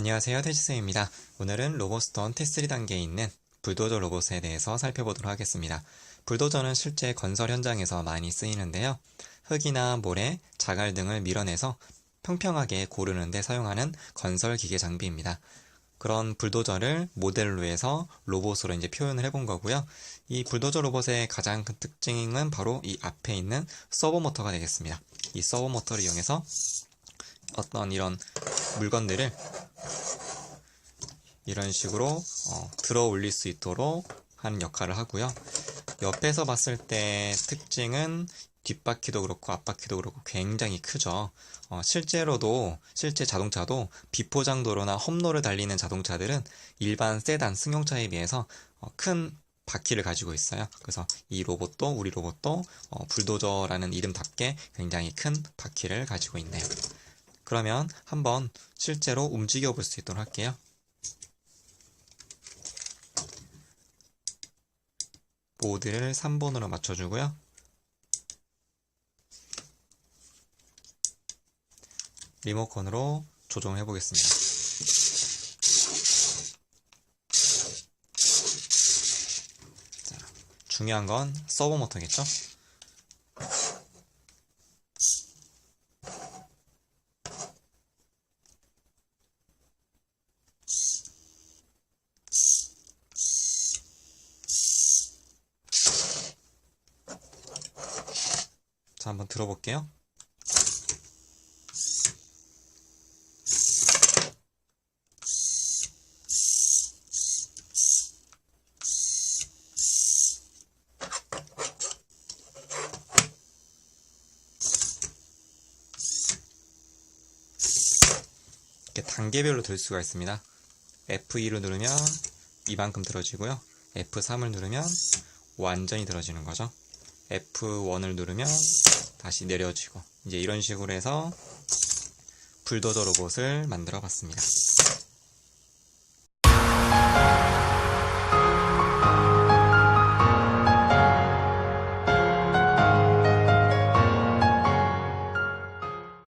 안녕하세요 태지쌤입니다. 오늘은 로봇스톤 T3 단계에 있는 불도저 로봇에 대해서 살펴보도록 하겠습니다. 불도저는 실제 건설 현장에서 많이 쓰이는데요. 흙이나 모래, 자갈 등을 밀어내서 평평하게 고르는 데 사용하는 건설 기계 장비입니다. 그런 불도저를 모델로 해서 로봇으로 이제 표현을 해본 거고요. 이 불도저 로봇의 가장 큰 특징은 바로 이 앞에 있는 서버 모터가 되겠습니다. 이 서버 모터를 이용해서 어떤 이런 물건들을 이런 식으로 어, 들어 올릴 수 있도록 하는 역할을 하고요. 옆에서 봤을 때 특징은 뒷바퀴도 그렇고 앞바퀴도 그렇고 굉장히 크죠. 어, 실제로도 실제 자동차도 비포장도로나 험로를 달리는 자동차들은 일반 세단 승용차에 비해서 어, 큰 바퀴를 가지고 있어요. 그래서 이 로봇도 우리 로봇도 어, 불도저라는 이름답게 굉장히 큰 바퀴를 가지고 있네요. 그러면 한번 실제로 움직여 볼 수 있도록 할게요. 모드를 3번으로 맞춰주고요. 리모컨으로 조정해 보겠습니다. 자, 중요한 건 서버 모터겠죠? 자, 한번 들어볼게요. 이렇게 단계별로 들 수가 있습니다. F2를 누르면 이만큼 들어지고요. F3을 누르면 완전히 들어지는 거죠. F1을 누르면 다시 내려지고 이제 이런 식으로 해서 불도저 로봇을 만들어 봤습니다.